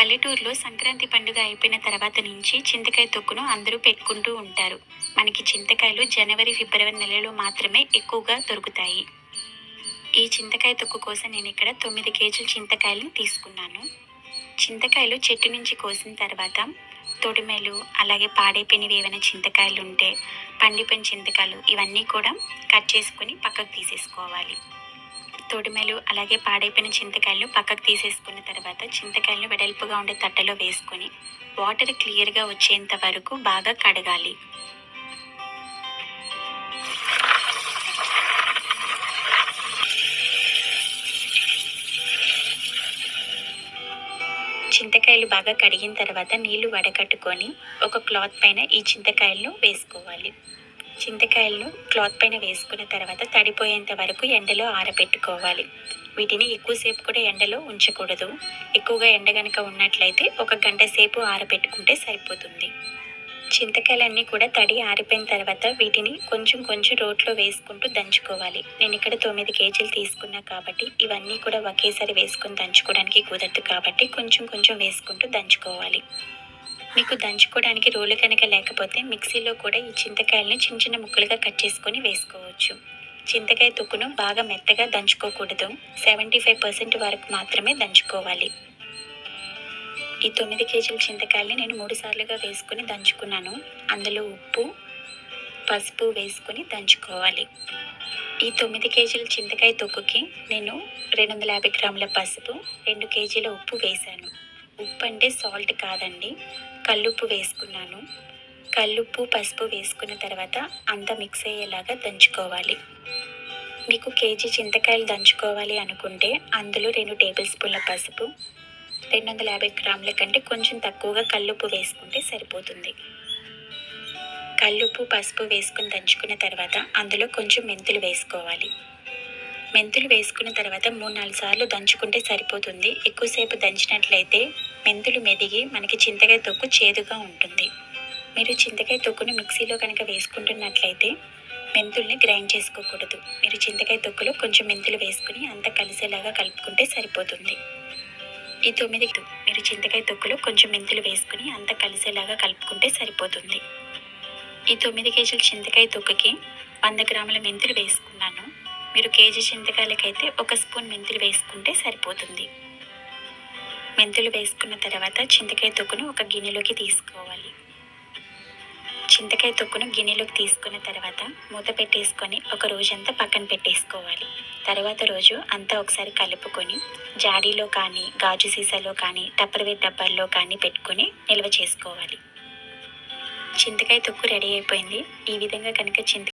పల్లెటూరులో సంక్రాంతి పండుగ అయిపోయిన తర్వాత నుంచి చింతకాయ తొక్కును అందరూ పెట్టుకుంటూ ఉంటారు. మనకి చింతకాయలు జనవరి ఫిబ్రవరి నెలలో మాత్రమే ఎక్కువగా దొరుకుతాయి. ఈ చింతకాయ తొక్కు కోసం నేను ఇక్కడ తొమ్మిది కేజీల చింతకాయలను తీసుకున్నాను. చింతకాయలు చెట్టు నుంచి కోసిన తర్వాత తొడిమెలు అలాగే పాడైపోయినవి ఏమైనా చింతకాయలు ఉంటే పండిపోయిన చింతకాయలు ఇవన్నీ కూడా కట్ చేసుకొని పక్కకు తీసేసుకోవాలి. తొడిమెలు అలాగే పాడైపోయిన చింతకాయలు పక్కకు తీసేసుకున్న తర్వాత చింతకాయలను వెడల్పుగా ఉండే తట్టలో వేసుకొని వాటర్ క్లియర్గా వచ్చేంత వరకు బాగా కడగాలి. చింతకాయలు బాగా కడిగిన తర్వాత నీళ్ళు వడకట్టుకొని ఒక క్లాత్ పైన ఈ చింతకాయలను వేసుకోవాలి. చింతకాయలను క్లాత్ పైన వేసుకున్న తర్వాత తడిపోయేంత వరకు ఎండలో ఆరబెట్టుకోవాలి. వీటిని ఎక్కువసేపు కూడా ఎండలో ఉంచకూడదు. ఎక్కువగా ఎండ గనక ఉన్నట్లయితే ఒక గంట సేపు ఆరబెట్టుకుంటే సరిపోతుంది. చింతకాయలన్నీ కూడా తడి ఆరిపోయిన తర్వాత వీటిని కొంచెం కొంచెం రోట్లో వేసుకుంటూ దంచుకోవాలి. నేను ఇక్కడ తొమ్మిది కేజీలు తీసుకున్నా కాబట్టి ఇవన్నీ కూడా ఒకేసారి వేసుకొని దంచుకోవడానికి కుదరదు కాబట్టి కొంచెం కొంచెం వేసుకుంటూ దంచుకోవాలి. మీకు దంచుకోవడానికి రోలు కనుక లేకపోతే మిక్సీలో కూడా ఈ చింతకాయలని చిన్న చిన్న ముక్కలుగా కట్ చేసుకొని వేసుకోవచ్చు. చింతకాయ తొక్కును బాగా మెత్తగా దంచుకోకూడదు. సెవెంటీ ఫైవ్ పర్సెంట్ వరకు మాత్రమే దంచుకోవాలి. ఈ తొమ్మిది కేజీల చింతకాయల్ని నేను మూడు సార్లుగా వేసుకొని దంచుకున్నాను. అందులో ఉప్పు పసుపు వేసుకొని దంచుకోవాలి. ఈ తొమ్మిది కేజీల చింతకాయ తొక్కుకి నేను రెండు వందల యాభై గ్రాముల పసుపు రెండు కేజీల ఉప్పు వేశాను. ఉప్పు అంటే సాల్ట్ కాదండి. కల్లుప్పు వేసుకున్నాను. కల్లుప్పు పసుపు వేసుకున్న తర్వాత అంతా మిక్స్ అయ్యేలాగా దంచుకోవాలి. మీకు కేజీ చింతకాయలు దంచుకోవాలి అనుకుంటే అందులో రెండు టేబుల్ స్పూన్ల పసుపు రెండు వందల యాభై గ్రాముల కంటే కొంచెం తక్కువగా కల్లుప్పు వేసుకుంటే సరిపోతుంది. కల్లుప్పు పసుపు వేసుకుని దంచుకున్న తర్వాత అందులో కొంచెం మెంతులు వేసుకోవాలి. మెంతులు వేసుకున్న తర్వాత మూడు నాలుగు సార్లు దంచుకుంటే సరిపోతుంది. ఎక్కువసేపు దంచినట్లయితే మెంతులు మెదిగి మనకి చింతకాయ తొక్కు చేదుగా ఉంటుంది. మీరు చింతకాయ తొక్కును మిక్సీలో కనుక వేసుకుంటున్నట్లయితే మెంతుల్ని గ్రైండ్ చేసుకోకూడదు. మీరు చింతకాయ తొక్కులో కొంచెం మెంతులు వేసుకుని అంతా కలిసేలాగా కలుపుకుంటే సరిపోతుంది. ఈ తొమ్మిది మీరు చింతకాయ తొక్కులో కొంచెం మెంతులు వేసుకుని అంతా కలిసేలాగా కలుపుకుంటే సరిపోతుంది. ఈ తొమ్మిది కేజీల చింతకాయ తొక్కుకి వంద గ్రాముల మెంతులు వేసుకున్నాను. మీరు కేజీ చింతకాయలకైతే ఒక స్పూన్ మెంతులు వేసుకుంటే సరిపోతుంది. మెంతులు వేసుకున్న తర్వాత చింతకాయ తొక్కును ఒక గిన్నెలోకి తీసుకోవాలి. చింతకాయ తొక్కును గిన్నెలోకి తీసుకున్న తర్వాత మూత పెట్టేసుకొని ఒక రోజంతా పక్కన పెట్టేసుకోవాలి. తర్వాత రోజు అంతా ఒకసారి కలుపుకొని జాడీలో కానీ గాజు సీసాలో కానీ టప్పర్వేర్ డబ్బాల్లో కానీ పెట్టుకొని నిల్వ చేసుకోవాలి. చింతకాయ తొక్కు రెడీ అయిపోయింది. ఈ విధంగా కనుక చింత